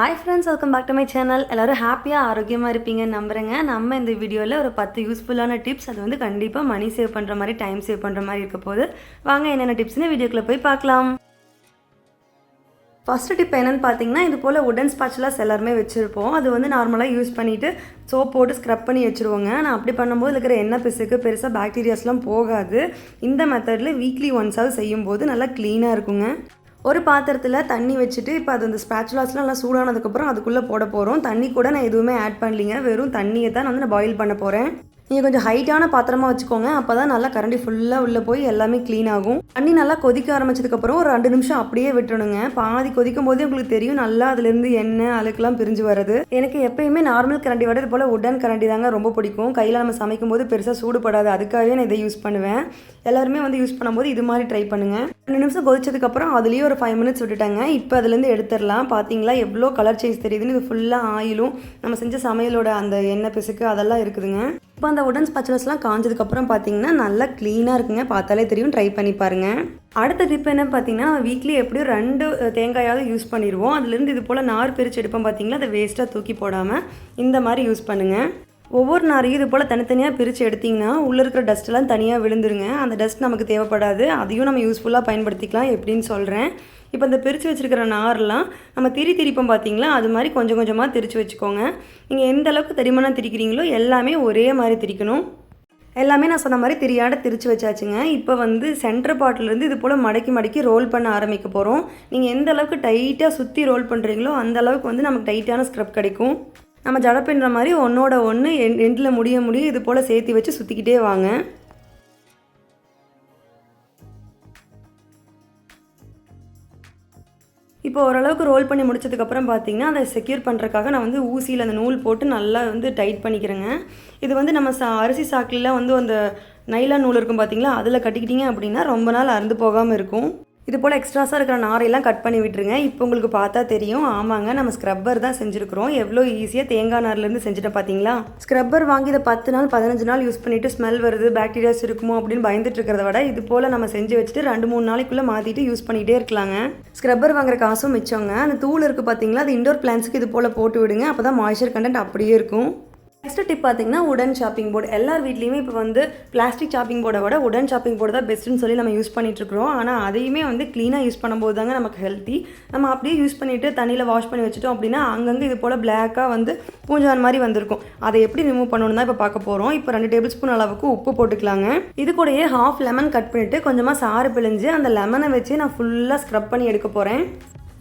Hi friends welcome back to my channel எல்லோரும் ஹாப்பியாக ஆரோக்கியமாக இருப்பீங்கன்னு நம்புறேங்க. நம்ம இந்த வீடியோவில் ஒரு பத்து யூஸ்ஃபுல்லான டிப்ஸ் அது வந்து கண்டிப்பாக மணி சேவ் பண்ணுற மாதிரி டைம் சேவ் பண்ணுற மாதிரி இருக்க போது வாங்க என்னென்ன டிப்ஸ்னு வீடியோக்குள்ளே போய் பார்க்கலாம். ஃபஸ்ட்டு டிப் என்னென்னு பார்த்தீங்கன்னா இது போல் உடன் ஸ்பாட்சலாஸ் எல்லாருமே வச்சுருப்போம். அது வந்து நார்மலாக யூஸ் பண்ணிவிட்டு சோப் போட்டு ஸ்க்ரப் பண்ணி வச்சுருவோங்க. நான் அப்படி பண்ணும்போது இருக்கிற எண்ணெய் பிசுக்கு பெருசாக பாக்டீரியாஸ்லாம் போகாது. இந்த மெத்தடில் வீக்லி ஒன்ஸாவது செய்யும்போது நல்லா க்ளீனாக இருக்குங்க. ஒரு பாத்திரத்தில் தண்ணி வச்சுட்டு இப்போ அது அந்த ஸ்பேச்சுலாஸ்லாம் நல்லா சூடானதுக்கப்புறம் அதுக்குள்ளே போட போகிறோம் தண்ணி கூட நான் எதுவுமே ஆட் பண்ணலிங்க. வெறும் தண்ணியை தான் நான் வந்து நான் பாயில் பண்ண போகிறேன் நீங்கள் கொஞ்சம் ஹைட்டான பாத்திரமாக வச்சுக்கோங்க. அப்போ தான் நல்லா கரண்டி ஃபுல்லாக உள்ளே போய் எல்லாமே க்ளீன் ஆகும். தண்ணி நல்லா கொதிக்க ஆரம்பிச்சதுக்கப்புறம் ஒரு ரெண்டு நிமிஷம் அப்படியே விட்டுணுங்க பாதி கொதிக்கும் போதே உங்களுக்கு தெரியும் நல்லா அதுலேருந்து எண்ணெய் அழுக்கெல்லாம் பிரிஞ்சு வருது எனக்கு எப்பயுமே நார்மல் கரண்டி விட இது போல் உடன் கரண்டி தாங்க ரொம்ப பிடிக்கும். கையில் நம்ம சமைக்கும் போது பெருசாக சூடுபடாது. அதுக்காகவே நான் இதை யூஸ் பண்ணுவேன். எல்லாருமே வந்து யூஸ் பண்ணும்போது இது மாதிரி ட்ரை பண்ணுங்கள் ரெண்டு நிமிஷம் கொதிச்சதுக்கப்புறம் அதுலேயே ஒரு ஃபைவ் மினிட்ஸ் விட்டுட்டாங்க. இப்போ அதுலேருந்து எடுத்துடலாம். பார்த்தீங்களா எவ்வளோ கலர் சேஞ்ச் தெரியுதுன்னு இது ஃபுல்லாக ஆயிலும் நம்ம செஞ்ச சமையலோட அந்த எண்ணெய் பிசுக்கு அதெல்லாம் இருக்குதுங்க. இப்போ அந்த உடன் ஸ்பச்சுலஸ்லாம் காஞ்சதுக்கப்புறம் பார்த்தீங்கன்னா நல்லா க்ளீனாக இருக்குங்க. பார்த்தாலே தெரியும். ட்ரை பண்ணி பாருங்கள் அடுத்த டிப் என்ன பார்த்தீங்கன்னா வீக்லி எப்படியும் ரெண்டு தேங்காயாவது யூஸ் பண்ணிடுவோம். அதுலேருந்து இது போல் நார் பிரித்து எடுப்போம் பார்த்தீங்களா அதை வேஸ்ட்டாக தூக்கி போடாமல் இந்த மாதிரி யூஸ் பண்ணுங்கள் ஒவ்வொரு நாரையும் இது போல் தனித்தனியாக பிரித்து எடுத்திங்கன்னா உள்ளே இருக்கிற டஸ்ட்டெல்லாம் தனியாக விழுந்துருங்க. அந்த டஸ்ட் நமக்கு தேவைப்படாது. அதையும் நம்ம யூஸ்ஃபுல்லாக பயன்படுத்திக்கலாம் எப்படின்னு சொல்கிறேன் இப்போ இந்த பிரித்து வச்சுருக்கிற நார்லாம் நம்ம திரி திரிப்போம் பார்த்தீங்களா அது மாதிரி கொஞ்சம் கொஞ்சமாக திரித்து வச்சுக்கோங்க. நீங்கள் எந்த அளவுக்கு தடிமனாக திரிக்கிறீங்களோ எல்லாமே ஒரே மாதிரி திரிக்கணும். எல்லாமே நான் சொன்ன மாதிரி திரியாட திரிச்சு வச்சாச்சுங்க. இப்போ வந்து சென்டர் பாட்டிலேருந்து இது போல் மடக்கி மடக்கி ரோல் பண்ண ஆரம்பிக்க போகிறோம் நீங்கள் எந்த அளவுக்கு டைட்டாக சுற்றி ரோல் பண்ணுறீங்களோ அந்த அளவுக்கு வந்து நமக்கு டைட்டான ஸ்க்ரப் கிடைக்கும். நம்ம ஜட பின்னுற மாதிரி ஒன்றோட ஒன்று என் எண்டில் முடிய முடிய இது போல் சேர்த்து வச்சு சுற்றிக்கிட்டே வாங்க. இப்போ ஓரளவுக்கு ரோல் பண்ணி முடிச்சதுக்கப்புறம் பார்த்தீங்கன்னா அதை செக்யூர் பண்ணுறதுக்காக நான் வந்து ஊசியில் அந்த நூல் போட்டு நல்லா வந்து டைட் பண்ணிக்கிறேங்க. இது வந்து நம்ம சா அரிசி சாக்கிலாம் வந்து அந்த நைலா நூல் இருக்கும் பார்த்தீங்களா அதில் கட்டிக்கிட்டிங்க அப்படின்னா ரொம்ப நாள் அறுந்து போகாமல் இருக்கும். இது போல் எக்ஸ்ட்ராஸாக இருக்கிற நாரையெல்லாம் கட் பண்ணி விட்டுருங்க. இப்போ உங்களுக்கு பார்த்தா தெரியும். ஆமாங்க நம்ம ஸ்க்ரப்பர் தான் செஞ்சுருக்கிறோம். எவ்வளோ ஈஸியாக தேங்காய் நார்லேருந்து செஞ்சுட்டு பார்த்தீங்களா ஸ்க்ரப்பர் வாங்கி இதை பத்து நாள் பதினஞ்சு நாள் யூஸ் பண்ணிவிட்டு ஸ்மெல் வருது பாக்டீரியாஸ் இருக்குமோ அப்படின்னு பயந்துட்டு இருக்கிறத விட இது போல் நம்ம செஞ்சு வச்சுட்டு ரெண்டு மூணு நாளைக்குள்ளே மாற்றிட்டு யூஸ் பண்ணிகிட்டே இருக்கலாங்க. ஸ்க்ரப்பர் வாங்குற காசும் மிச்சவங்க அந்த தூள் இருக்குது பார்த்தீங்களா அது இண்டோர் பிளான்ஸுக்கு இது போல் போட்டு விடுங்க. அப்போ தான் மாய்ச்சர் கண்டென்ட் அப்படியே இருக்கும். நெக்ஸ்ட் டிப் பார்த்தீங்கன்னா உடன் ஷாப்பிங் போர்டு எல்லார் வீட்லேயுமே இப்போ வந்து பிளாஸ்டிக் ஷாப்பிங் போர்டை விட உடன் ஷாப்பிங் போர்டு தான் பெஸ்ட்டுன்னு சொல்லி நம்ம யூஸ் பண்ணிட்டு இருக்கிறோம் ஆனால் அதையுமே வந்து க்ளீனாக யூஸ் பண்ணும்போது தாங்க நமக்கு ஹெல்த்தி நம்ம அப்படியே யூஸ் பண்ணிவிட்டு தண்ணியில் வாஷ் பண்ணி வச்சுட்டோம் அப்படின்னா அங்கங்கே இது போல் பிளாக்காக வந்து பூஞ்சான் மாதிரி வந்திருக்கும். அதை எப்படி ரிமூவ் பண்ணணும் தான் இப்போ பார்க்க போகிறோம் இப்போ ரெண்டு டேபிள் ஸ்பூன் அளவுக்கு உப்பு போட்டுக்கலாங்க. இது கூடயே ஹாஃப் லெமன் கட் பண்ணிவிட்டு கொஞ்சமாக சாறு பிழிஞ்சு அந்த லெமனை வச்சு நான் ஃபுல்லாக ஸ்க்ரப் பண்ணி எடுக்க போகிறேன்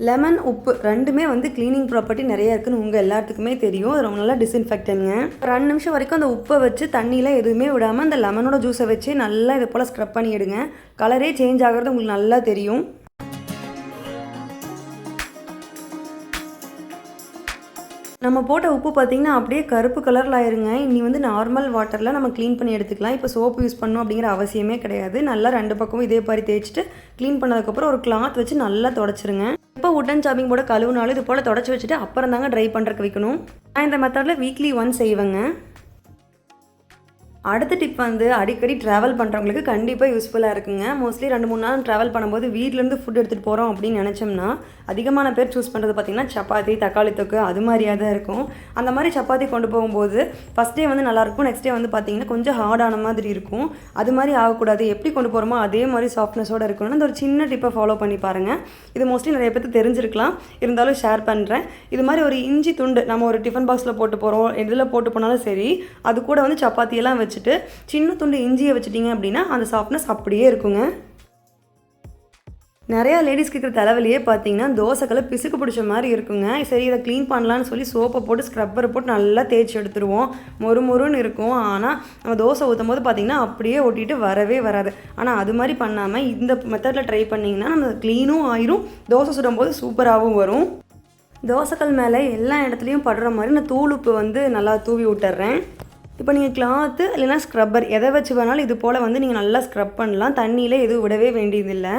லெமன் உப்பு ரெண்டுமே வந்து க்ளீனிங் ப்ராப்பர்ட்டி நிறைய இருக்குன்னு உங்கள் எல்லாத்துக்குமே தெரியும். அது ரொம்ப நல்லா டிஸ்இன்ஃபெக்டனுங்க ரெண்டு நிமிஷம் வரைக்கும் அந்த உப்பை வச்சு தண்ணியில் எதுவுமே விடாமல் அந்த லெமனோட ஜூஸை வச்சு நல்லா இதை போல் ஸ்க்ரப் பண்ணிவிடுங்க கலரே சேஞ்ச் ஆகிறது உங்களுக்கு நல்லா தெரியும். நம்ம போட்ட உப்பு பார்த்திங்கன்னா அப்படியே கருப்பு கலரில் ஆயிருங்க. இனி வந்து நார்மல் வாட்டரில் நம்ம க்ளீன் பண்ணி எடுத்துக்கலாம். இப்போ சோப்பு யூஸ் பண்ணணும் அப்படிங்கிற அவசியமே கிடையாது. நல்லா ரெண்டு பக்கமும் இதே மாதிரி தேய்ச்சிட்டு க்ளீன் பண்ணதுக்கப்புறம் ஒரு கிளாத் வச்சு நல்லா தொடச்சிருங்க. இப்போ உட்டன் சாப்பிங் போட கழுவுனாலும் இது போல் தொடச்சி வச்சுட்டு அப்புறம் தாங்க ட்ரை பண்ணுறதுக்கு வைக்கணும். நான் இந்த மெத்தடில் வீக்லி ஒன் செய்வேங்க. அடுத்த டிப் வந்து அடிக்கடி ட்ராவல் பண்ணுறவங்களுக்கு கண்டிப்பாக யூஸ்ஃபுல்லாக இருக்குங்க. மோஸ்ட்லி ரெண்டு மூணு நாள் ட்ராவல் பண்ணும்போது வீட்டிலேருந்து ஃபுட் எடுத்துகிட்டு போகிறோம் அப்படின்னு நினச்சோம்னா அதிகமான பேர் சூஸ் பண்ணுறது பார்த்திங்கன்னா சப்பாத்தி தக்காளி தொக்கு அது மாதிரியாக தான் இருக்கும். அந்த மாதிரி சப்பாத்தி கொண்டு போகும்போது ஃபஸ்ட் டே வந்து நல்லாயிருக்கும் நெக்ஸ்ட் டே வந்து பார்த்திங்கன்னா கொஞ்சம் ஹார்டான மாதிரி இருக்கும். அது மாதிரி ஆகக்கூடாது. எப்படி கொண்டு போகிறோமோ அதே மாதிரி சாஃப்ட்னஸோடு இருக்கணும்னு அந்த ஒரு சின்ன டிப்பை ஃபாலோ பண்ணி பாருங்கள் இது மோஸ்ட்லி நிறைய பேர்த்து தெரிஞ்சிருக்கலாம். இருந்தாலும் ஷேர் பண்ணுறேன் இது மாதிரி ஒரு இஞ்சி துண்டு நம்ம ஒரு டிஃபன் பாக்ஸில் போட்டு போகிறோம் எதில் போட்டு போனாலும் சரி அது கூட வந்து சப்பாத்தியெல்லாம் வச்சு வச்சுட்டு சின்ன துண்டு இஞ்சியை வச்சுட்டிங்க அப்படின்னா அந்த சாஃப்ட்னஸ் அப்படியே இருக்குங்க. நிறையா லேடிஸ்க்கு இருக்கிற தலைவலியே பார்த்தீங்கன்னா தோசைக்கெல்லாம் பிசுக்கு பிடிச்ச மாதிரி இருக்குங்க. சரி இதை க்ளீன் பண்ணலான்னு சொல்லி சோப்பை போட்டு ஸ்க்ரப்பரை போட்டு நல்லா தேய்ச்சி எடுத்துருவோம். மொறு மொறுன்னு இருக்கும். ஆனால் நம்ம தோசை ஊற்றும் போது பார்த்திங்கன்னா அப்படியே ஒட்டிட்டு வரவே வராது. ஆனால் அது மாதிரி பண்ணாமல் இந்த மெத்தடில் ட்ரை பண்ணிங்கன்னா நம்ம க்ளீனும் ஆயிரும் தோசை சுடும்போது சூப்பராகவும் வரும். தோசைக்கல் மேலே எல்லா இடத்துலையும் படுற மாதிரி நான் தூளுப்பு வந்து நல்லா தூவி விட்டுறேன். இப்போ நீங்கள் கிளாத்து இல்லைனா ஸ்க்ரப்பர் எதை வச்சு வேணாலும் இது போல் வந்து நீங்கள் நல்லா ஸ்க்ரப் பண்ணலாம். தண்ணியில் எதுவும் விடவே வேண்டியதில்லை.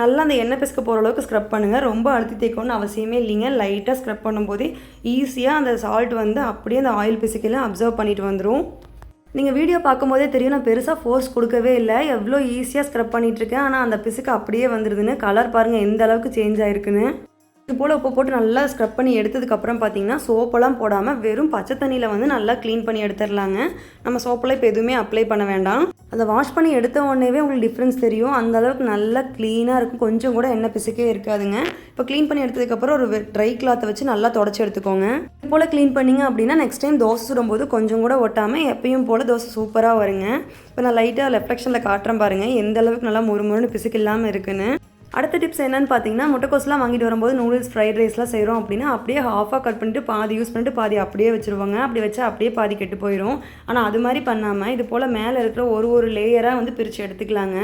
நல்லா அந்த எண்ணெய் பிசுக்க போகிற அளவுக்கு ஸ்க்ரப் பண்ணுங்கள் ரொம்ப அழுத்தி தேய்க்கணும்னு அவசியமே இல்லைங்க. லைட்டாக ஸ்க்ரப் பண்ணும்போதே ஈஸியாக அந்த சால்ட் வந்து அப்படியே அந்த ஆயில் பிசுக்கெல்லாம் அப்சர்வ் பண்ணிட்டு வந்துடும் நீங்கள் வீடியோ பார்க்கும்போதே தெரியும். நான் பெருசாக ஃபோர்ஸ் கொடுக்கவே இல்லை. எவ்வளோ ஈஸியாக ஸ்க்ரப் பண்ணிகிட்ருக்கேன் ஆனால் அந்த பிசுக்கு அப்படியே வந்துடுதுன்னு கலர் பாருங்கள் எந்த அளவுக்கு சேஞ்ச் ஆயிருக்குன்னு. இது போல் உப்பு போட்டு நல்லா ஸ்க்ரப் பண்ணி எடுத்ததுக்கப்புறம் பார்த்தீங்கன்னா சோப்பெல்லாம் போடாமல் வெறும் பச்சை தண்ணியில் வந்து நல்லா க்ளீன் பண்ணி எடுத்துடலாங்க. நம்ம சோப்பெல்லாம் இப்போ எதுவுமே அப்ளை பண்ண வேண்டாம். அதை வாஷ் பண்ணி எடுத்த உடனேவே உங்களுக்கு டிஃப்ரென்ஸ் தெரியும். அந்த அளவுக்கு நல்லா க்ளீனாக இருக்கும். கொஞ்சம் கூட எண்ணெய் பிசுக்கே இருக்காதுங்க. இப்போ க்ளீன் பண்ணி எடுத்ததுக்கப்புறம் ஒரு ட்ரை கிளாத்தை வச்சு நல்லா தொடச்சி எடுத்துக்கோங்க. இது போல் க்ளீன் பண்ணிங்க அப்படின்னா நெக்ஸ்ட் டைம் தோசை சுடும்போது கொஞ்சம் கூட ஒட்டாமல் எப்பயும் போல் தோசை சூப்பராக வருங்க. இப்போ நான் லைட்டாக ரெஃப்ளெக்ஷனில் காட்டுறேன் பாருங்கள் எந்த அளவுக்கு நல்லா முறுமுறுன்னு பிசுக்கு இல்லாமல் இருக்குன்னு. அடுத்த டிப்ஸ் என்னன்னு பார்த்தீங்கன்னா முட்டைக்கோஸ்லாம் வாங்கிட்டு வரும்போது நூடுல்ஸ் ஃப்ரைட் ரைஸ்லாம் செய்கிறோம் அப்படின்னா அப்படியே ஹாஃபாக கட் பண்ணிட்டு பாதி யூஸ் பண்ணிட்டு பாதி அப்படியே வச்சுருவாங்க. அப்படி வச்சா அப்படியே பாதி கெட்டு போயிடும் ஆனால் அது மாதிரி பண்ணாமல் இது போல் மேலே இருக்கிற ஒரு ஒரு லேயராக வந்து பிரித்து எடுத்துக்கலாங்க.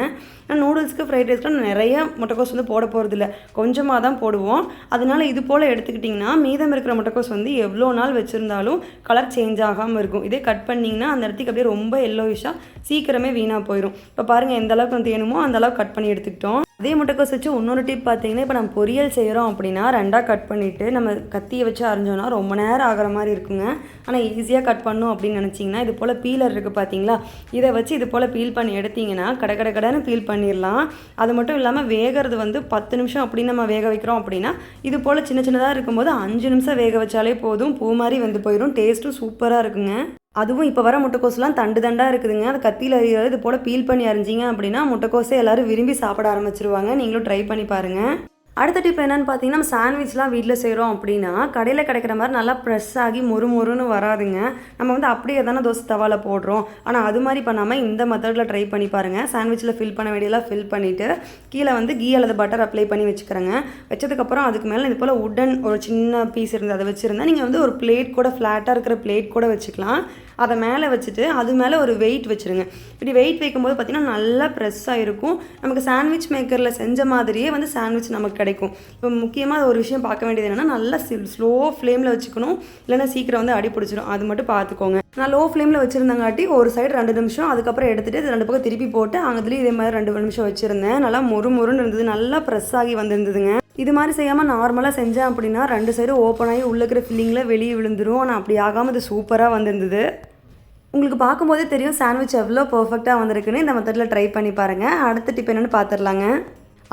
ஆனால் நூடுல்ஸ்க்கு ஃப்ரைட் ரைஸ்லாம் நிறைய முட்டைக்கோஸ் வந்து போட போகிறதில்ல கொஞ்சமாக தான் போடுவோம். அதனால இது போல் எடுத்துக்கிட்டிங்கன்னா மீதம் இருக்கிற முட்டைக்கோஸ் வந்து எவ்வளோ நாள் வச்சுருந்தாலும் கலர் சேஞ்ச் ஆகாமல் இருக்கும். இதே கட் பண்ணிங்கன்னா அந்த இடத்துக்கு அப்படியே ரொம்ப எல்லோயிஷாக சீக்கிரமே வீணாக போயிடும் இப்போ பாருங்கள் எந்த அளவுக்கு வந்து வேணுமோ அந்த அளவுக்கு கட் பண்ணி எடுத்துக்கிட்டோம். அதே முட்டைக்கோஸ் வச்சு இன்னொரு டிப் பார்த்தீங்கன்னா இப்போ நம்ம பொரியல் செய்கிறோம் அப்படின்னா ரெண்டாக கட் பண்ணிவிட்டு நம்ம கத்தியை வச்சு அரைஞ்சோன்னா ரொம்ப நேரம் ஆகிற மாதிரி இருக்குங்க. ஆனால் ஈஸியாக கட் பண்ணும் அப்படின்னு நினச்சிங்கன்னா இது போல் பீலர் இருக்குது பார்த்தீங்களா? இதை வச்சு இது போல் பீல் பண்ணி எடுத்திங்கன்னா கடை கடை கடைன்னு பீல் பண்ணிடலாம். அது மட்டும் இல்லாமல் வேகிறது வந்து பத்து நிமிஷம் அப்படின்னு நம்ம வேக வைக்கிறோம் அப்படின்னா இது போல் சின்ன சின்னதாக இருக்கும்போது அஞ்சு நிமிஷம் வேக வச்சாலே போதும். பூ மாதிரி வந்து போயிடும் டேஸ்ட்டும் சூப்பராக இருக்குங்க. அதுவும் இப்போ வர முட்டைக்கோஸ்லாம் தண்டு தண்டாக இருக்குதுங்க. அது கத்தியில் அறியாது இது போல் பீல் பண்ணி அரிஞ்சிங்க அப்படின்னா முட்டைக்கோஸை எல்லோரும் விரும்பி சாப்பிட ஆரம்பிச்சிருவாங்க. நீங்களும் ட்ரை பண்ணி பாருங்கள் அடுத்த டிப் என்னென்னு பார்த்தீங்கன்னா நம்ம சாண்ட்விச்லாம் வீட்டில் செய்கிறோம் அப்படின்னா கடையில் கிடைக்கிற மாதிரி நல்லா ப்ரெஸ் ஆகி மொறு மொறுன்னு வராதுங்க. நம்ம வந்து அப்படியே தானே தோசை தவாவில் போடுறோம். ஆனால் அது மாதிரி பண்ணாமல் இந்த மெத்தடில் ட்ரை பண்ணி பாருங்கள் சாண்ட்விச்சில் ஃபில் பண்ண வேண்டியெல்லாம் ஃபில் பண்ணிவிட்டு கீழே வந்து கீ அல்லது பட்டர் அப்ளை பண்ணி வச்சுக்கிறேங்க. வச்சதுக்கப்புறம் அதுக்கு மேலே இது போல் உடன் ஒரு சின்ன பீஸ் இருந்து அதை வச்சுருந்தா நீங்கள் வந்து ஒரு பிளேட் கூட ஃப்ளாட்டாக இருக்கிற பிளேட் கூட வச்சுக்கலாம். அதை மேலே வச்சுட்டு அது மேலே ஒரு வெயிட் வச்சுருங்க. இப்படி வெயிட் வைக்கும்போது பார்த்திங்கன்னா நல்லா ப்ரெஸ்ஸாக இருக்கும். நமக்கு சாண்ட்விச் மேக்கரில் செஞ்ச மாதிரியே வந்து சாண்ட்விச் நமக்கு கிடைக்கும். இப்போ முக்கியமாக ஒரு விஷயம் பார்க்க வேண்டியது என்னென்னா நல்லா ஸ்லோ ஃப்ளேமில் வச்சுக்கணும். இல்லைன்னா சீக்கிரம் வந்து அடி பிடிச்சிடும் அது மட்டும் பார்த்துக்கோங்க. நான் லோ ஃப்ளேமில் வச்சுருந்தங்காட்டி ஒரு சைடு ரெண்டு நிமிஷம் அதுக்கப்புறம் எடுத்துகிட்டு ரெண்டு பக்கம் திருப்பி போட்டு அங்கத்துலேயும் இதே மாதிரி ரெண்டு நிமிஷம் வச்சுருந்தேன். நல்லா மொறு மொறுன்னு இருந்தது. நல்லா ப்ரெஸ் ஆகி வந்திருந்ததுங்க. இது மாதிரி செய்யாமல் நார்மலாக செஞ்சேன் அப்படின்னா ரெண்டு சைடும் ஓப்பன் ஆகி உள்ளே இருக்கிற ஃபில்லிங்கில் வெளியே விழுந்துரும். ஆனால் அப்படி ஆகாமல் இது சூப்பராக வந்திருந்தது. உங்களுக்கு பார்க்கும்போதே தெரியும் சாண்ட்விச் எவ்வளோ பர்ஃபெக்டாக வந்திருக்குன்னு. இந்த மெத்தடில் ட்ரை பண்ணி பாருங்கள் அடுத்த டிப் என்னென்னு பார்த்துடலாங்க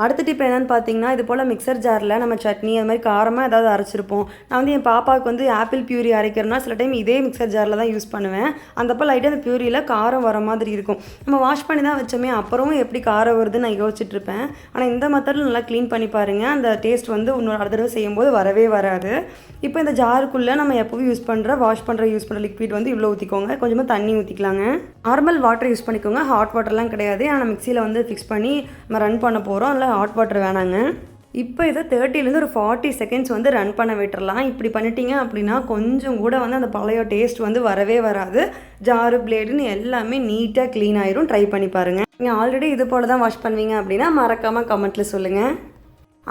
அடுத்த டிப் என்னென்னு பார்த்தீங்கன்னா இது போல் மிக்சர் ஜாரில் நம்ம சட்னி அது மாதிரி காரமாக ஏதாவது அரைச்சிருப்போம். நான் வந்து என் பாப்பாவுக்கு வந்து ஆப்பிள் பியூரி அரைக்கிறேன்னா சில டைம் இதே மிக்சர் ஜாரில் தான் யூஸ் பண்ணுவேன். அந்தப்போ லைட்டாக அந்த பியூரியில் காரம் வர மாதிரி இருக்கும். நம்ம வாஷ் பண்ணி தான் வச்சோமே அப்புறமும் எப்படி காரம் வருதுன்னு நான் யோசிச்சுட்ருப்பேன் ஆனால் இந்த மெத்தடில் நல்லா க்ளீன் பண்ணி பாருங்கள் அந்த டேஸ்ட் வந்து இன்னொரு அடுத்த தடவை செய்யும்போது வரவே வராது. இப்போ இந்த ஜாருக்குள்ளே நம்ம எப்போவும் யூஸ் பண்ணுற வாஷ் பண்ணுற யூஸ் பண்ணுற லிக்விட் வந்து இவ்வளோ ஊற்றிக்கோங்க கொஞ்சமாக தண்ணி ஊற்றிக்கலாங்க நார்மல் வாட்டர் யூஸ் பண்ணிக்கோங்க. ஹாட் வாட்டர்லாம் கிடையாது. ஆனால் மிக்சியில் வந்து ஃபிக்ஸ் பண்ணி நம்ம ரன் பண்ண போகிறோம் இல்லை ஹாட் வாட்டர் வேணாங்க. இப்போ இதை தேர்ட்டிலேருந்து ஒரு ஃபார்ட்டி செகண்ட்ஸ் வந்து ரன் பண்ண விட்டுறலாம். இப்படி பண்ணிட்டீங்க அப்படின்னா கொஞ்சம் கூட வந்து அந்த பழைய டேஸ்ட் வந்து வரவே வராது. ஜாரு பிளேடுன்னு எல்லாமே நீட்டாக க்ளீன் ஆயிரும். ட்ரை பண்ணி பாருங்கள் நீங்கள் ஆல்ரெடி இது போல் தான் வாஷ் பண்ணுவீங்க அப்படின்னா மறக்காமல் கமெண்ட்டில் சொல்லுங்கள்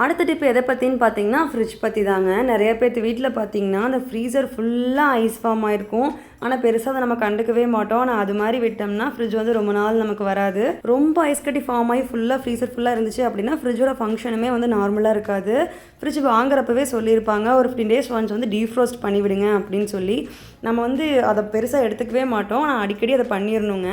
அடுத்த டிப் எதை பற்றின்னு பார்த்தீங்கன்னா ஃப்ரிட்ஜ் பற்றி தாங்க நிறைய பேர்த்து வீட்டில் பார்த்தீங்கன்னா அந்த ஃப்ரீசர் ஃபுல்லாக ஐஸ் ஃபார்ம் ஆயிருக்கும். ஆனால் பெருசாக அதை நம்ம கண்டுக்கவே மாட்டோம். ஆனால் அது மாதிரி விட்டோம்னா ஃப்ரிட்ஜ் வந்து ரொம்ப நாள் நமக்கு வராது. ரொம்ப ஐஸ் கட்டி ஃபார்ம் ஆகி ஃபுல்லாக ஃப்ரீசர் ஃபுல்லாக இருந்துச்சு அப்படின்னா ஃப்ரிட்ஜோட ஃபங்க்ஷனுமே வந்து நார்மலாக இருக்காது. ஃப்ரிட்ஜ் வாங்குறப்பவே சொல்லியிருப்பாங்க. ஒரு ஃபிஃப்டின் டேஸ் ஒன்ஸ் வந்து டீஃப்ரோஸ்ட் பண்ணிவிடுங்க அப்படின்னு சொல்லி. நம்ம வந்து அதை பெருசாக எடுத்துக்கவே மாட்டோம். ஆனால் அடிக்கடி அதை பண்ணிடணுங்க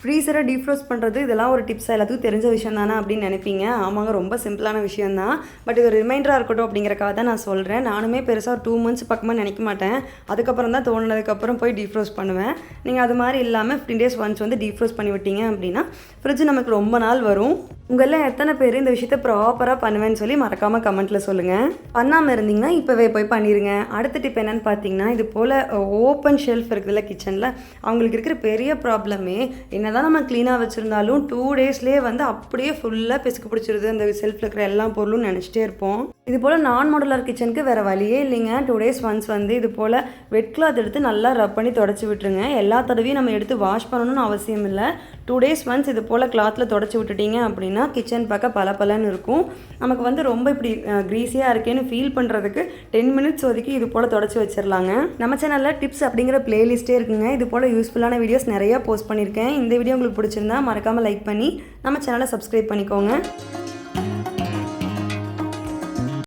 ஃப்ரீசரை டீஃப்ரோஸ் பண்ணுறது இதெல்லாம் ஒரு டிப்ஸ் எல்லாத்துக்கும் தெரிஞ்ச விஷயம் தானே அப்படின்னு நினைப்பீங்க. ஆமாங்க ரொம்ப சிம்பிளான விஷயம் தான் பட் இது ரிமைண்டராக இருக்கட்டும் அப்படிங்கிறக்காக தான் நான் சொல்கிறேன் நானுமே பெருசாக ஒரு டூ மந்த்ஸ் பக்கமாக நினைக்க மாட்டேன். அதுக்கப்புறம் தான் தோணுனதுக்கப்புறம் போய் டீஃப்ரோஸ் பண்ணுவேன். நீங்கள் அது மாதிரி இல்லாமல் ஃபிஃப்டின் டேஸ் ஒன்ஸ் வந்து டீஃப்ரோஸ் பண்ணி விட்டீங்க அப்படின்னா ஃப்ரிட்ஜ் நமக்கு ரொம்ப நாள் வரும். உங்களில் எத்தனை பேர் இந்த விஷயத்த ப்ராப்பராக பண்ணுவேன்னு சொல்லி மறக்காமல் கமெண்ட்டில் சொல்லுங்கள் பண்ணாமல் இருந்தீங்கன்னா இப்போவே போய் பண்ணிடுங்க அடுத்த டிப் என்னென்னு பார்த்தீங்கன்னா இது போல் ஓப்பன் ஷெல்ஃப் இருக்குதுல்ல கிச்சனில் அவங்களுக்கு இருக்கிற பெரிய ப்ராப்ளமே என்ன தான் நம்ம க்ளீனாக வச்சுருந்தாலும் டூ டேஸ்லேயே வந்து அப்படியே ஃபுல்லாக பிசுக்கு பிடிச்சிருது அந்த செல்ஃபில் இருக்கிற எல்லா பொருளும் நினச்சிட்டே இருப்போம். இது போல் நான் மாடுலர் கிச்சனுக்கு வேறு வழியே இல்லைங்க. டூ டேஸ் ஒன்ஸ் வந்து இது போல் வெட் கிளாத் எடுத்து நல்லா ரப் பண்ணி தொடச்சி விட்டுருங்க. எல்லா தடவையும் நம்ம எடுத்து வாஷ் பண்ணணும்னு அவசியம் இல்லை. டூ டேஸ் ஒன்ஸ் இது போல் கிளாத்தில் தொடச்சி விட்டுட்டீங்க அப்படின்னா கிச்சன் பார்க்க பல பலன்னு இருக்கும். நமக்கு வந்து ரொம்ப இப்படி க்ரீஸியாக இருக்கேன்னு ஃபீல் பண்ணுறதுக்கு டென் மினிட்ஸ் ஒதுக்கி இது போல் தொடச்சி வச்சிடலாங்க நம்ம சேனலில் டிப்ஸ் அப்படிங்கிற பிளேலிஸ்ட்டே இருக்குங்க. இது போல் யூஸ்ஃபுல்லான வீடியோஸ் நிறையா போஸ்ட் பண்ணியிருக்கேன் இந்த வீடியோ உங்களுக்கு பிடிச்சிருந்தா மறக்காமல் லைக் பண்ணி நம்ம சேனலை சப்ஸ்கிரைப் பண்ணிக்கோங்க.